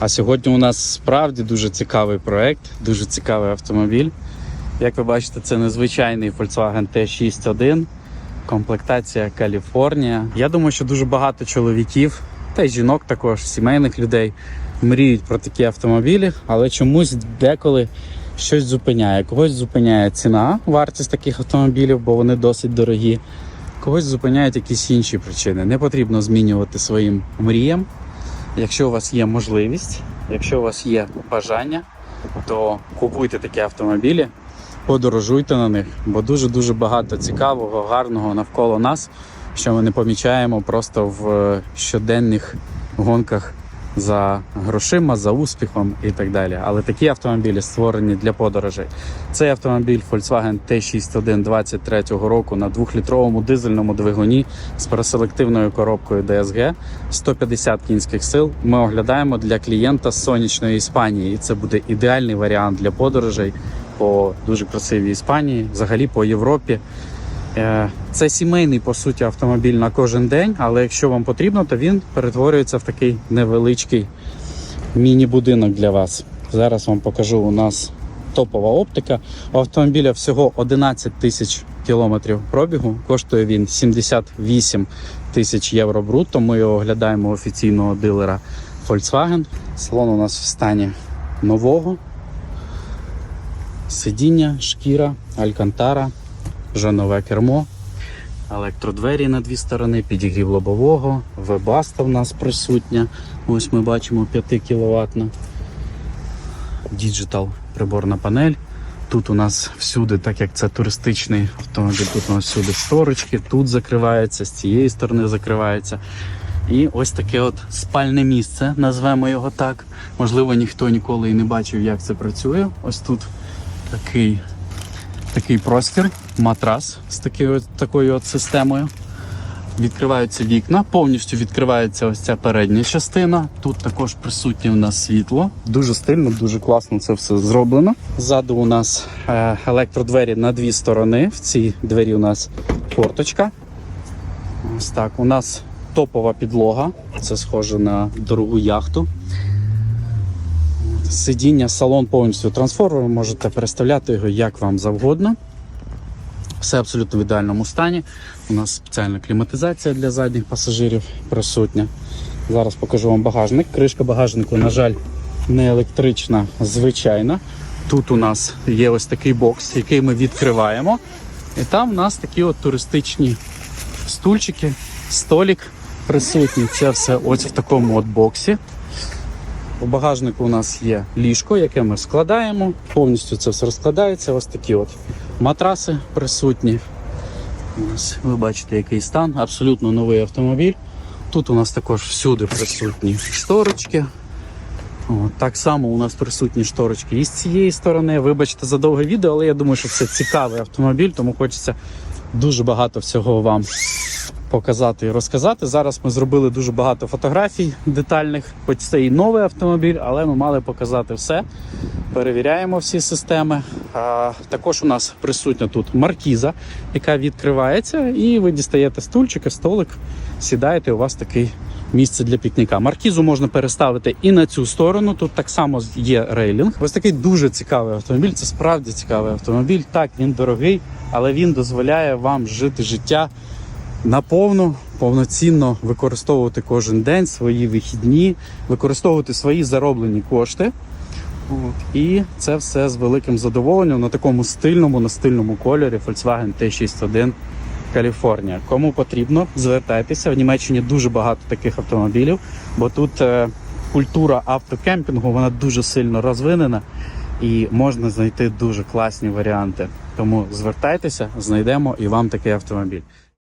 А сьогодні у нас справді дуже цікавий проект, дуже цікавий автомобіль. Як ви бачите, це незвичайний Volkswagen T61, комплектація Каліфорнія. Я думаю, що дуже багато чоловіків та й жінок також, сімейних людей мріють про такі автомобілі, але чомусь деколи щось зупиняє. Когось зупиняє ціна, вартість таких автомобілів, бо вони досить дорогі. Когось зупиняють якісь інші причини. Не потрібно змінювати своїм мріям. Якщо у вас є можливість, якщо у вас є бажання, то купуйте такі автомобілі, подорожуйте на них, бо дуже-дуже багато цікавого, гарного навколо нас, що ми не помічаємо просто в щоденних гонках за грошима, за успіхом і так далі. Але такі автомобілі створені для подорожей. Цей автомобіль Volkswagen T61 23 року на 2-літровому дизельному двигуні з переселективною коробкою DSG 150 кінських сил. Ми оглядаємо для клієнта з сонячної Іспанії. І це буде ідеальний варіант для подорожей по дуже красивій Іспанії, взагалі по Європі. Е, Це сімейний по суті автомобіль на кожен день, але якщо вам потрібно, то він перетворюється в такий невеличкий міні-будинок для вас. Зараз вам покажу у нас топова оптика. У автомобіля всього 11 тисяч кілометрів пробігу. Коштує він 78 тисяч євро брутто. Ми його оглядаємо офіційного дилера Volkswagen. Салон у нас в стані нового. Сидіння, шкіра, алькантара, жонове кермо, електродвері на дві сторони, підігрів лобового, вебаста в нас присутня. Ось ми бачимо 5 кВт. Діджитал приборна панель. Тут у нас всюди, так як це туристичний автомобіль, тут у нас всюди шторочки, тут закривається, з цієї сторони закривається. І ось таке от спальне місце, назвемо його так. Можливо, ніхто ніколи і не бачив, як це працює. Ось тут такий, такий простір, матрас з такою, такою от системою. Відкриваються вікна, повністю відкривається ось ця передня частина. Тут також присутнє у нас світло. Дуже стильно, дуже класно це все зроблено. Ззаду у нас е, електродвері на дві сторони. В цій двері у нас форточка. Ось так. У нас топова підлога. Це схоже на дорогу яхту. Сидіння, салон повністю трансформер, можете переставляти його як вам завгодно. Все абсолютно в ідеальному стані. У нас спеціальна кліматизація для задніх пасажирів присутня. Зараз покажу вам багажник. Кришка багажнику, на жаль, не електрична, звичайна. Тут у нас є ось такий бокс, який ми відкриваємо. І там у нас такі от туристичні стульчики, столик присутній. Це все ось в такому от боксі. У багажнику у нас є ліжко, яке ми складаємо. Повністю це все розкладається. Ось такі от матраси присутні. Ось ви бачите, який стан. Абсолютно новий автомобіль. Тут у нас також всюди присутні шторочки. От, так само у нас присутні шторочки і з цієї сторони. Вибачте за довге відео, але я думаю, що це цікавий автомобіль, тому хочеться дуже багато всього вам показати і розказати. Зараз ми зробили дуже багато фотографій детальних, хоч це і новий автомобіль, але ми мали показати все. Перевіряємо всі системи. А, також у нас присутня тут маркіза, яка відкривається, і ви дістаєте стульчика, столик, сідаєте. У вас такий місце для пікніка. Маркізу можна переставити і на цю сторону. Тут так само є рейлінг. Ось такий дуже цікавий автомобіль. Це справді цікавий автомобіль. Так, він дорогий, але він дозволяє вам жити життя наповну, повноцінно використовувати кожен день свої вихідні, використовувати свої зароблені кошти. От. І це все з великим задоволенням на такому стильному, на стильному кольорі Volkswagen T61 Каліфорнія. Кому потрібно, звертайтеся. В Німеччині дуже багато таких автомобілів, бо тут е, культура автокемпінгу вона дуже сильно розвинена і можна знайти дуже класні варіанти. Тому звертайтеся, знайдемо і вам такий автомобіль.